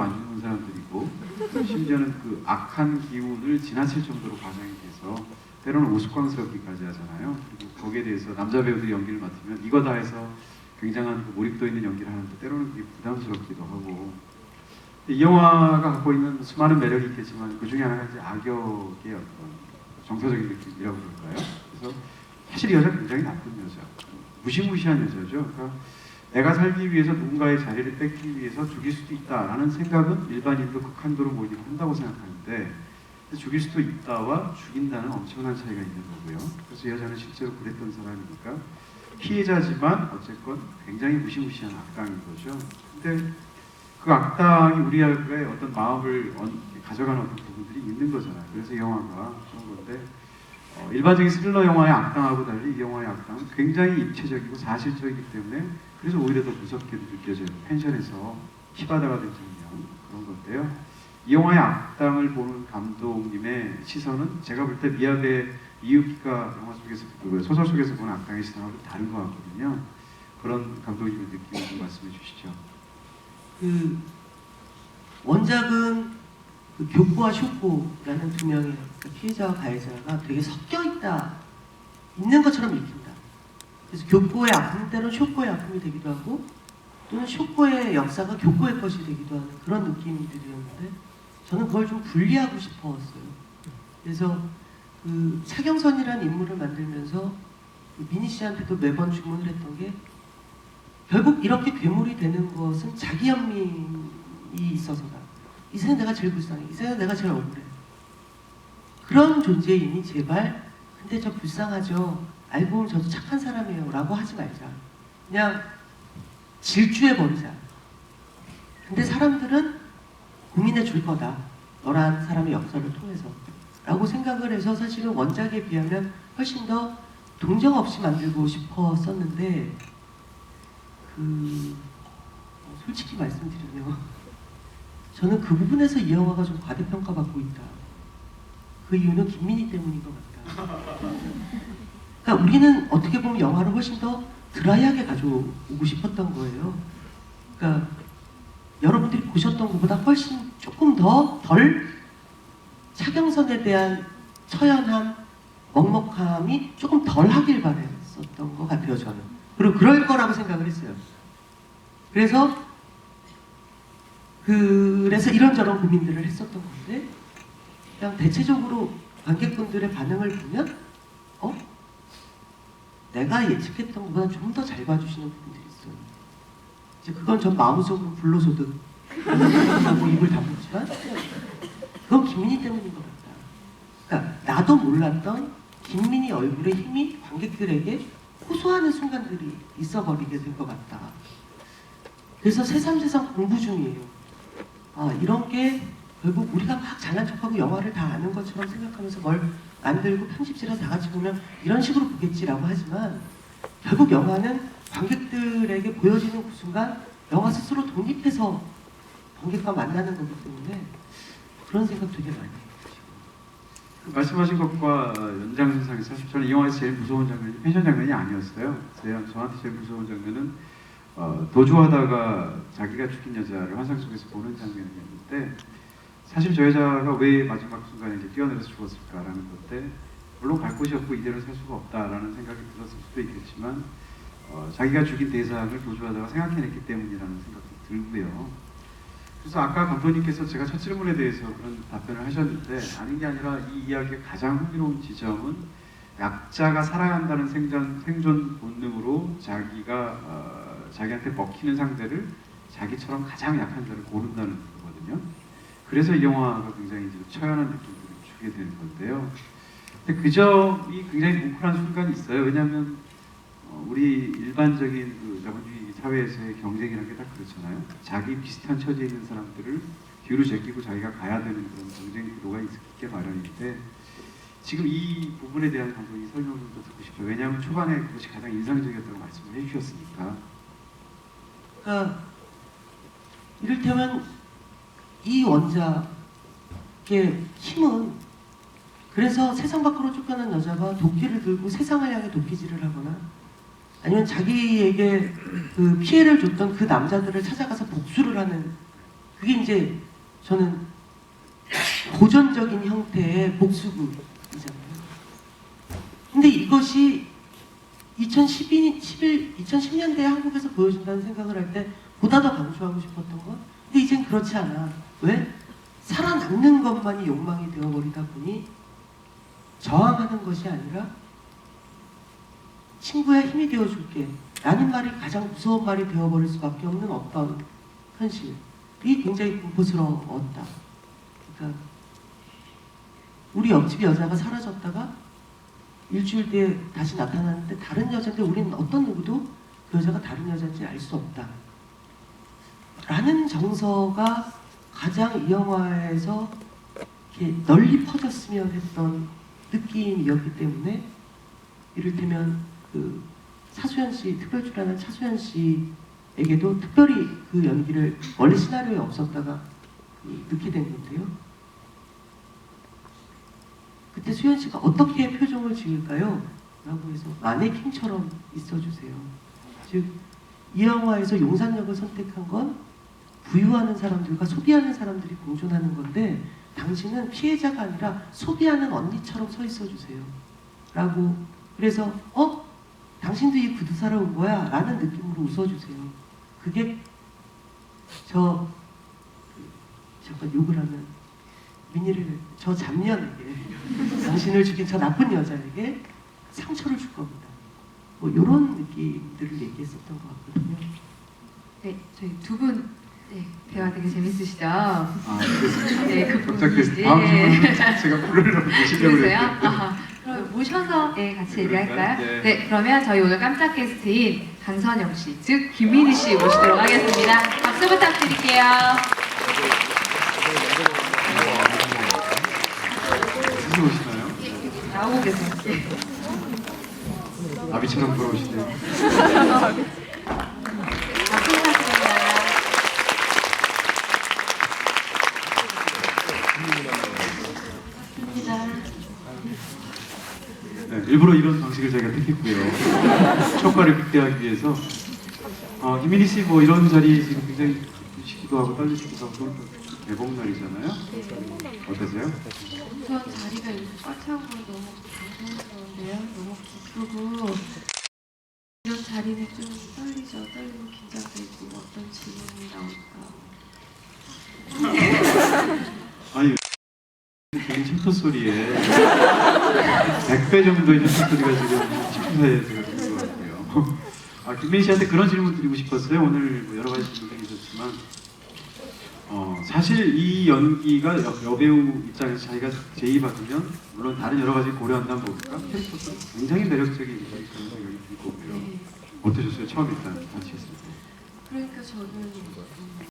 안 죽는 사람들이고 심지어는 그 악한 기운을 지나칠 정도로 과장이 돼서 때로는 우스꽝스럽기까지 하잖아요. 그리고 거기에 대해서 남자 배우들이 연기를 맡으면 이거 다 해서 굉장한 그 몰입도 있는 연기를 하는데 때로는 그게 부담스럽기도 하고 이 영화가 갖고 있는 수많은 매력이 있겠지만 그 중에 하나가 이제 악역의 어떤 정서적인 느낌이라고 그럴까요? 그래서 사실 이 여자 굉장히 나쁜 여자, 무시무시한 여자죠. 그러니까 내가 살기 위해서 누군가의 자리를 뺏기 위해서 죽일 수도 있다라는 생각은 일반인도 극한도로 모이긴 한다고 생각하는데 죽일 수도 있다와 죽인다는 엄청난 차이가 있는 거고요. 그래서 이 여자는 실제로 그랬던 사람이니까 피해자지만 어쨌건 굉장히 무시무시한 악당인 거죠. 근데 그 악당이 우리의 어떤 마음을 언- 가져가는 어떤 부분들이 있는 거잖아요. 그래서 이 영화가 좋은 건데 어, 일반적인 스릴러 영화의 악당하고 달리 이 영화의 악당은 굉장히 입체적이고 사실적이기 때문에 그래서 오히려 더 무섭게 느껴져요. 펜션에서 피바다가 된 장면 그런 건데요. 이 영화의 악당을 보는 감독님의 시선은 제가 볼 때 미야베 이유키가 영화 속에서 그 소설 속에서 보는 악당의 시선하고 좀 다른 것 같거든요. 그런 감독님의 느낌을 좀 말씀해 주시죠. 그 원작은 그 교포와 쇼포라는 두 명의 그 피해자와 가해자가 되게 섞여 있다 있는 것처럼 읽힌다. 그래서 교포의 아픔 때론 쇼포의 아픔이 되기도 하고 또는 쇼포의 역사가 교포의 것이 되기도 하는 그런 느낌들이었는데 저는 그걸 좀 분리하고 싶었어요. 그래서 그 차경선이라는 인물을 만들면서 그 미니 씨한테도 매번 주문을 했던 게 결국 이렇게 괴물이 되는 것은 자기 연민이 있어서다. 이 세상 내가 제일 불쌍해. 이 세상 내가 제일 억울해. 그런 존재이니 제발 근데 저 불쌍하죠. 알고 보면 저도 착한 사람이에요. 라고 하지 말자. 그냥 질주해 버리자. 근데 사람들은 고민해 줄 거다. 너란 사람의 역사를 통해서. 라고 생각을 해서 사실은 원작에 비하면 훨씬 더 동정 없이 만들고 싶었었는데 그 어, 솔직히 말씀드리면 저는 그 부분에서 이 영화가 좀 과대평가받고 있다. 그 이유는 김민희 때문인 것 같다. 그러니까 우리는 어떻게 보면 영화를 훨씬 더 드라이하게 가져오고 싶었던 거예요. 그러니까 여러분들이 보셨던 것보다 훨씬 조금 더 덜 차경선에 대한 처연함, 먹먹함이 조금 덜 하길 바랬었던 것 같아요, 저는. 그리고 그럴 거라고 생각을 했어요. 그래서 그래서 이런저런 고민들을 했었던 건데 그냥 대체적으로 관객분들의 반응을 보면 어? 내가 예측했던 것보다 좀 더 잘 봐주시는 부분들이 있어요. 이제 그건 전 마음속으로 불로소득 하고 입을 다물지만 그건 김민희 때문인 것 같다. 그러니까 나도 몰랐던 김민희 얼굴의 힘이 관객들에게 호소하는 순간들이 있어버리게 된것 같다. 그래서 새삼새삼 공부 중이에요. 아, 이런 게 결국 우리가 막 잘난 척하고 영화를 다 아는 것처럼 생각하면서 뭘 만들고 편집실에서 다 같이 보면 이런 식으로 보겠지라고 하지만 결국 영화는 관객들에게 보여지는 그 순간 영화 스스로 독립해서 관객과 만나는 거기 때문에 그런 생각 되게 많이 해요. 그 말씀하신 것과 연장선상에서 사실 저는 이 영화에서 제일 무서운 장면이 펜션 장면이 아니었어요. 제- 저한테 제일 무서운 장면은 어, 도주하다가 자기가 죽인 여자를 환상 속에서 보는 장면이었는데 사실 저 여자가 왜 마지막 순간에 이제 뛰어내려서 죽었을까라는 건데 물론 갈 곳이 없고 이대로 살 수가 없다라는 생각이 들었을 수도 있겠지만 어, 자기가 죽인 대상을 도주하다가 생각해냈기 때문이라는 생각도 들고요. 그래서 아까 감독님께서 제가 첫 질문에 대해서 그런 답변을 하셨는데 아닌 게 아니라 이 이야기의 가장 흥미로운 지점은 약자가 살아간다는 생존, 생존 본능으로 자기가 어, 자기한테 먹히는 상대를 자기처럼 가장 약한 자를 고른다는 거거든요. 그래서 이 영화가 굉장히 이제 처연한 느낌을 주게 되는 건데요. 근데 그 점이 굉장히 뭉클한 순간이 있어요. 왜냐하면 어, 우리 일반적인 그 자본주의 사회에서의 경쟁이라는 게 다 그렇잖아요. 자기 비슷한 처지에 있는 사람들을 뒤로 제끼고 자기가 가야 되는 그런 경쟁 구도가 있게 마련인데 지금 이 부분에 대한 감독이 설명을 좀더 듣고 싶어요. 왜냐하면 초반에 그것이 가장 인상적이었다고 말씀을 해주셨으니까. 그러니까 이를테면 이 원작의 힘은 그래서 세상 밖으로 쫓겨난 여자가 도끼를 들고 세상을 향해 도끼질을 하거나 아니면 자기에게 그 피해를 줬던 그 남자들을 찾아가서 복수를 하는 그게 이제 저는 고전적인 형태의 복수극이잖아요. 근데 이것이 2012, 11, 2010년대 한국에서 보여준다는 생각을 할 때 보다 더 강조하고 싶었던 건 근데 이젠 그렇지 않아. 왜? 살아남는 것만이 욕망이 되어버리다 보니 저항하는 것이 아니라 친구야 힘이 되어줄게 라는 말이 가장 무서운 말이 되어버릴 수밖에 없는 어떤 현실이 굉장히 공포스러웠다. 그러니까 우리 옆집 여자가 사라졌다가 일주일 뒤에 다시 나타났는데 다른 여자인데 우리는 어떤 누구도 그 여자가 다른 여자인지 알 수 없다. 라는 정서가 가장 이 영화에서 이렇게 널리 퍼졌으면 했던 느낌이었기 때문에 이를테면 그 차수현 씨 특별 출연한 차수현 씨에게도 특별히 그 연기를 원래 시나리오에 없었다가 그 넣게 된 건데요. 그때 수현 씨가 어떻게 표정을 지을까요? 라고 해서 마네킹처럼 있어주세요. 즉, 이 영화에서 용산역을 선택한 건 부유하는 사람들과 소비하는 사람들이 공존하는 건데 당신은 피해자가 아니라 소비하는 언니처럼 서 있어주세요. 라고 그래서 어? 당신도 이 구두 사러 온 거야? 라는 느낌으로 웃어주세요. 그게 저 그, 잠깐 욕을 하면 민희를 저 잡년에게 당신을 죽인 저 나쁜 여자에게 상처를 줄 겁니다. 뭐 이런 느낌들을 얘기했었던 것 같거든요. 네, 저희 두분 네, 대화 되게 재밌으시죠? 아, 네, 그 갑자기 부분이- 다음 예. 질문은 제가 부르려고 모시려고 그러세요? 그랬는데 아하, 그럼 모셔서 네, 같이 얘기할까요? 네. 네, 그러면 저희 오늘 깜짝 게스트인 강선영 씨, 즉 김민희 씨 모시도록 하겠습니다. 박수 부탁드릴게요. 나오고 계세요. 부탁드립니다. 네, 일부러 이런 방식을 저희가 택했고요. 효과를 극대화하기 위해서 어, 김민희 씨뭐 이런 자리 지금 굉장히 바쁘시기도 하고 떨리시기도 하고 또 개봉 날이잖아요. 어떠세요? 우선 자리가 이렇게 꽉 차고 너무 감동스러운데요. 너무 기쁘고 이런 자리는 좀 떨리죠. 떨리고 긴장되고 어떤 질문이 나올까. 아니 개인 챔터 소리에 100배 정도의 챔터 소리가 지금 10분 사이에 제가 들은 것 같아요. 아, 김민희 씨한테 그런 질문 드리고 싶었어요. 오늘 뭐 여러 가지 질문이 있었지만 어, 사실 이 연기가 여, 여배우 입장에서 자기가 제의받으면 물론 다른 여러 가지 고려한다면 모를까 캐릭터도 굉장히 매력적인 그런 생각이 들고. 네. 어떠셨어요? 처음 일단 같이 했을 때. 그러니까 저는 음,